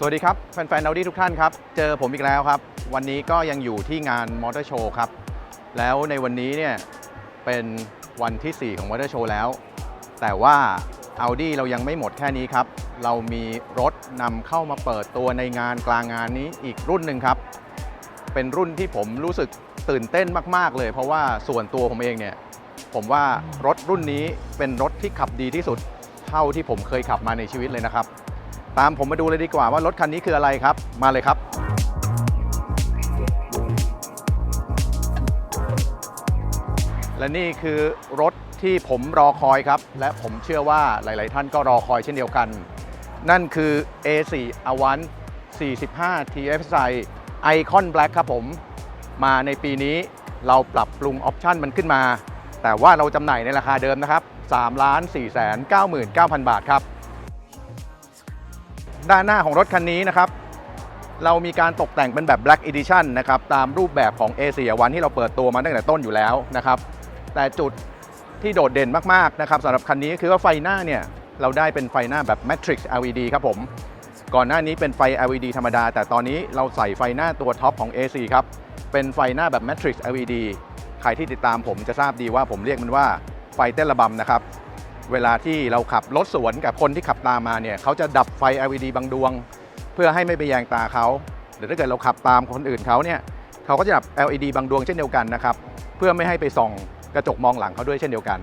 สวัสดีครับ แฟนๆ Audi ทุกท่านครับ เจอผมอีกแล้วครับ วันนี้ก็ยังอยู่ที่งานมอเตอร์โชว์ครับ แล้วในวันนี้เนี่ยเป็นวันที่ 4 ของมอเตอร์โชว์แล้ว แต่ว่า Audi เรายังไม่หมดแค่นี้ครับ เรามีรถนำเข้ามาเปิดตัวในงานกลางงานนี้อีกรุ่นหนึ่งครับ เป็นรุ่นที่ผมรู้สึกตื่นเต้นมากๆเลย เพราะว่าส่วนตัวผมเองเนี่ย ผมว่ารถรุ่นนี้เป็นรถที่ขับดีที่สุด เท่าที่ผมเคยขับมาในชีวิตเลยนะครับ ตามผมมาดูเลยดีกว่าว่ารถคันนี้คืออะไรครับ มาเลยครับ และนี่คือรถที่ผมรอคอยครับ และผมเชื่อว่าหลาย ๆ ท่านก็รอคอยเช่นเดียวกัน นั่นคือ A4 Avant 45 TFSI Icon Black ครับผม มาในปีนี้เราปรับปรุงออปชันมันขึ้นมา แต่ว่าเราจำหน่ายในราคาเดิมนะครับ3 4 9 9 0 0 0 บาทครับ ด้านหน้าของรถคันนี้นะครับ เรามีการตกแต่งเป็นแบบ Black Edition นะครับตามรูปแบบของ A4 วันที่เราเปิดตัวมาตั้งแต่ต้นอยู่แล้วนะครับแต่จุดที่โดดเด่นมากๆนะครับสำหรับคันนี้คือว่าไฟหน้าเนี่ยเราได้เป็นไฟหน้าแบบ Matrix LED ครับผม ก่อนหน้านี้เป็นไฟ LED ธรรมดา แต่ตอนนี้เราใส่ไฟหน้าตัวท็อปของ A4 ครับ เป็นไฟหน้าแบบ Matrix LED ใครที่ติดตามผมจะทราบดีว่าผมเรียกมันว่าไฟเต้นระบำนะครับ เวลาที่เราขับรถสวนกับคนที่ขับตามมาเนี่ยเขาจะดับไฟ LED บางดวง เพื่อให้ไม่ไปแยงตาเขาหรือถ้าเกิดเราขับตามคนอื่นเขาเนี่ยเขาก็จะดับ LED บางดวงเช่นเดียวกันนะครับเพื่อไม่ให้ไปส่องกระจกมองหลังเขาด้วยเช่นเดียวกัน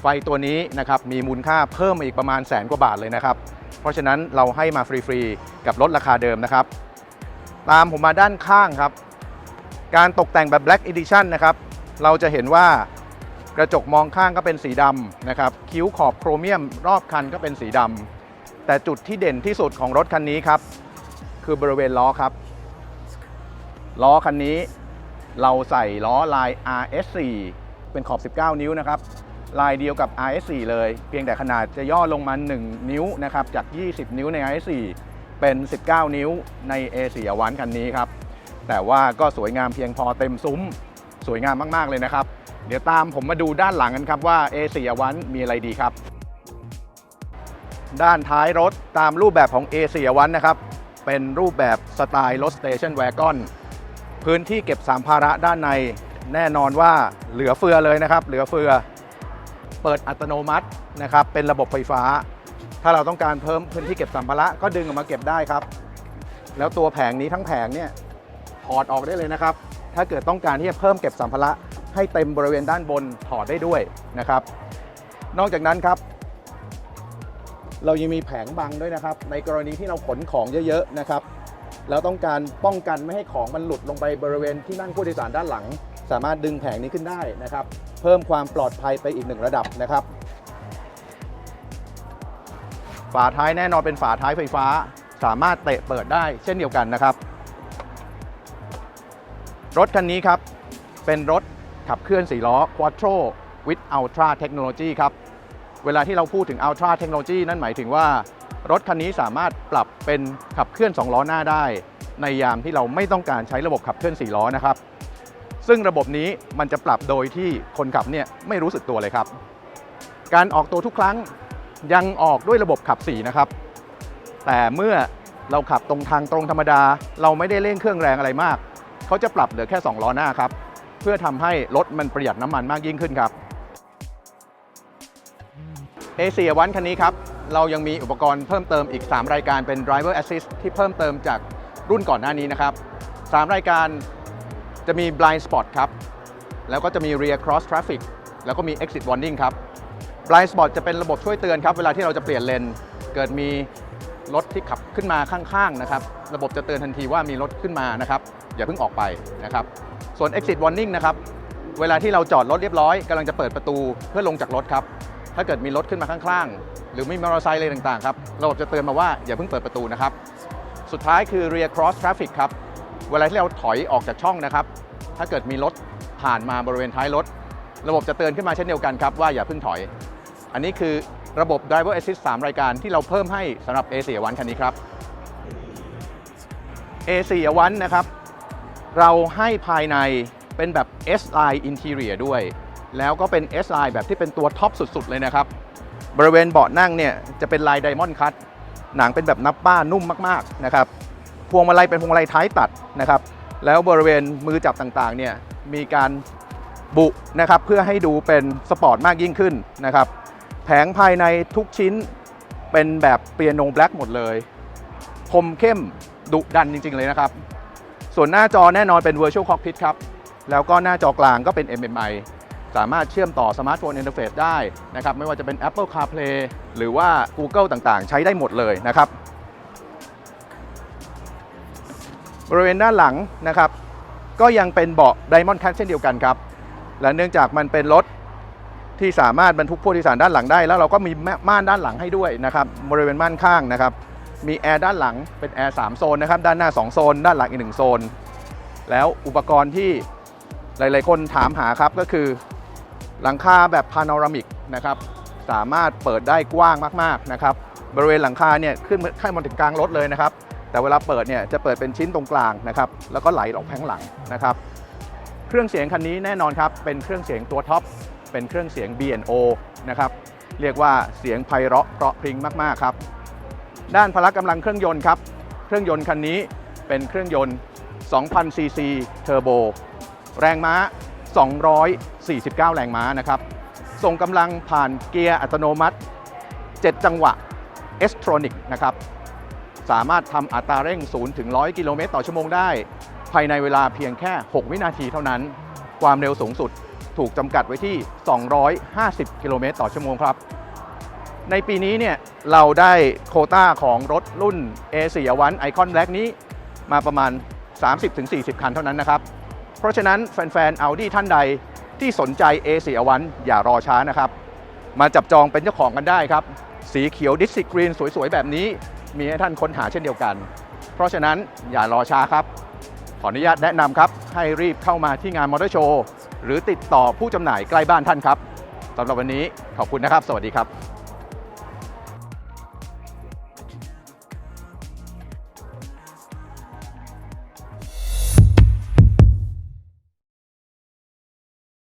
ไฟตัวนี้นะครับมีมูลค่าเพิ่มมาอีกประมาณแสนกว่าบาทเลยนะครับเพราะฉะนั้นเราให้มาฟรีๆกับรถราคาเดิมนะครับ ตามผมมาด้านข้างครับ การตกแต่งแบบ Black Edition นะครับเราจะเห็นว่า กระจกมองข้างก็เป็นสีดำนะครับ คิ้วขอบโครเมียมรอบคันก็เป็นสีดำแต่จุดที่เด่นที่สุดของรถคันนี้ครับ คือบริเวณล้อครับ ล้อคันนี้เราใส่ล้อลาย RS4 เป็นขอบ 19 นิ้วนะครับ ลายเดียวกับ RS4 เลย เพียงแต่ขนาดจะย่อลงมา 1 นิ้วนะครับ จาก 20 นิ้วใน RS4 เป็น 19 นิ้วใน A4 อวันคันนี้ครับ แต่ว่าก็สวยงามเพียงพอเต็มซุ้ม สวยงามมาก ๆ เลยนะครับ เดี๋ยวตามผมมาดูด้านหลังกันครับว่า A4 อวันมีอะไรดีครับ ด้านท้ายรถตามรูปแบบของ A4 อวันนะครับ เป็นรูปแบบสไตล์รถสเตชันแวกอนพื้นที่เก็บสัมภาระด้านในแน่นอนว่าเหลือเฟือเลยนะครับ เหลือเฟือ เปิดอัตโนมัตินะครับ เป็นระบบไฟฟ้า ถ้าเราต้องการเพิ่มพื้นที่เก็บสัมภาระก็ดึงออกมาเก็บได้ครับ แล้วตัวแผงนี้ทั้งแผงเนี่ยถอดออกได้เลยนะครับ ถ้าเกิดต้องการที่จะเพิ่มเก็บสัมภาระ ให้เต็มบริเวณด้านบนถอดได้ด้วยนะครับ นอกจากนั้นครับ เรายังมีแผงบังด้วยนะครับ ในกรณีที่เราขนของเยอะๆนะครับแล้วต้องการป้องกันไม่ให้ของมันหลุดลงไปบริเวณที่นั่งผู้โดยสารด้านหลัง สามารถดึงแผงนี้ขึ้นได้นะครับ เพิ่มความปลอดภัยไปอีกหนึ่งระดับนะครับ ฝาท้ายแน่นอนเป็นฝาท้ายไฟฟ้า สามารถเตะเปิดได้เช่นเดียวกันนะครับ รถคันนี้ครับเป็นรถ ขับเคลื่อน4ล้อ Quattro with Ultra Technology ครับ เวลาที่เราพูดถึง Ultra Technology นั่นหมายถึงว่ารถคันนี้สามารถปรับเป็นขับเคลื่อน 2 ล้อหน้าได้ ในยามที่เราไม่ต้องการใช้ระบบขับเคลื่อน 4 ล้อนะครับ ซึ่งระบบนี้มันจะปรับโดยที่คนขับเนี่ยไม่รู้สึกตัวเลยครับ การออกตัวทุกครั้งยังออกด้วยระบบขับ 4 นะครับ แต่เมื่อเราขับตรงทางตรงธรรมดา เราไม่ได้เร่งเครื่องแรงอะไรมาก เขาจะปรับเหลือแค่ 2 ล้อหน้าครับ เพื่อทำให้รถมันประหยัดน้ำมันมากยิ่งขึ้นครับ A4 วันคันนี้ครับ เรายังมีอุปกรณ์เพิ่มเติมอีก 3 รายการเป็น Driver Assist ที่เพิ่มเติมจากรุ่นก่อนหน้านี้นะครับ 3 รายการจะมี Blind Spot ครับ แล้วก็จะมี Rear Cross Traffic แล้วก็มี Exit Warning ครับ Blind Spot จะเป็นระบบช่วยเตือนครับ เวลาที่เราจะเปลี่ยนเลนเกิดมีรถที่ขับขึ้นมาข้างๆนะครับ ระบบจะเตือนทันทีว่ามีรถขึ้นมานะครับ อย่าเพิ่งออกไปนะครับ ส่วน Exit Warning นะครับ เวลาที่เราจอดรถเรียบร้อยกำลังจะเปิดประตูเพื่อลงจากรถครับ ถ้าเกิดมีรถขึ้นมาข้างๆ หรือมีมอเตอร์ไซค์อะไรต่างๆครับ ระบบจะเตือนมาว่าอย่าเพิ่งเปิดประตูนะครับ สุดท้ายคือ rear cross traffic ครับ เวลาที่เราถอยออกจากช่องนะครับ ถ้าเกิดมีรถผ่านมาบริเวณท้ายรถ ระบบจะเตือนขึ้นมาเช่นเดียวกันครับว่าอย่าเพิ่งถอย อันนี้คือระบบ driver assist 3 รายการที่เราเพิ่มให้สำหรับ A4 วันคันนี้ครับ A4 วันนะครับ เราให้ภายในเป็นแบบ S line interior ด้วย แล้วก็เป็น S line แบบที่เป็นตัวท็อปสุด ๆ เลยนะครับ บริเวณเบาะนั่งเนี่ยจะเป็นลายไดมอนด์คัตหนังเป็นแบบนับบ้านนุ่มมากๆนะครับพวงมาลัยเป็นพวงมาลัยท้ายตัดนะครับ แล้วบริเวณมือจับต่างๆเนี่ยมีการบุนะครับเพื่อให้ดูเป็นสปอร์ตมากยิ่งขึ้นนะครับ แผงภายในทุกชิ้นเป็นแบบเปียโนแบล็กหมดเลย คมเข้มดุดันจริง ๆ เลยนะครับ ส่วนหน้าจอแน่นอนเป็น Virtual Cockpit ครับ แล้วก็หน้าจอกลางก็เป็น MMI สามารถเชื่อมต่อสมาร์ทโฟนอินเทอร์เฟซได้นะครับ ไม่ว่าจะเป็น Apple CarPlay หรือว่า Google ต่างๆ ใช้ได้หมดเลยนะครับ บริเวณด้านหลังนะครับ ก็ยังเป็นเบาะ Diamond Cut เช่นเดียวกันครับ และเนื่องจากมันเป็นรถที่สามารถบรรทุกผู้โดยสารด้านหลังได้ แล้วเราก็มีม่านด้านหลังให้ด้วยนะครับ บริเวณม่านข้างนะครับ มีแอร์ด้านหลังเป็นแอร์3โซนนะครับ ด้านหน้า 2 โซน ด้านหลังอีก 1 โซน แล้วอุปกรณ์ที่หลาย ๆ คนถามหาครับก็คือ หลังคาแบบพาโนรามิกนะครับ สามารถเปิดได้กว้างมาก ๆ นะครับ บริเวณหลังคาเนี่ยขึ้นขึ้นมาถึงกลางรถเลยนะครับ แต่เวลาเปิดเนี่ยจะเปิดเป็นชิ้นตรงกลางนะครับ แล้วก็ไหลออกแผงหลังนะครับ เครื่องเสียงคันนี้แน่นอนครับ เป็นเครื่องเสียงตัวท็อป เป็นเครื่องเสียง B&O นะครับ เรียกว่าเสียงไพเราะเพราะพริ้งมาก ๆ ครับ ด้านพละกำลังเครื่องยนต์ครับ เครื่องยนต์คันนี้เป็นเครื่องยนต์ 2,000 ซีซีเทอร์โบ แรงม้า 249 แรงม้านะครับ ส่งกำลังผ่านเกียร์อัตโนมัติ 7 จังหวะ e s t r o n i c นะครับ สามารถทำอัตราเร่ง 0 ถึง 100 กิโลเมตรต่อชั่วโมงได้ ภายในเวลาเพียงแค่ 6 วินาทีเท่านั้น ความเร็วสูงสุดถูกจำกัดไว้ที่ 250 กิโลเมตรต่อชั่วโมงครับ ในปีนี้เนี่ยเราได้โคต้าของรถรุ่น A4 อวันไอคอนแบล็กนี้มาประมาณ 30-40 คันเท่านั้นนะครับ เพราะฉะนั้นแฟนๆ Audi ท่านใดที่สนใจ A4 อวันอย่ารอช้านะครับ มาจับจองเป็นเจ้าของกันได้ครับ สีเขียวดิสซิกรีนสวยๆ แบบนี้ มีให้ท่านค้นหาเช่นเดียวกัน เพราะฉะนั้นอย่ารอช้าครับ ขออนุญาตแนะนำครับ ให้รีบเข้ามาที่งานมอเตอร์โชว์หรือติดต่อผู้จำหน่ายใกล้บ้านท่านครับสำหรับวันนี้ขอบคุณนะครับ สวัสดีครับ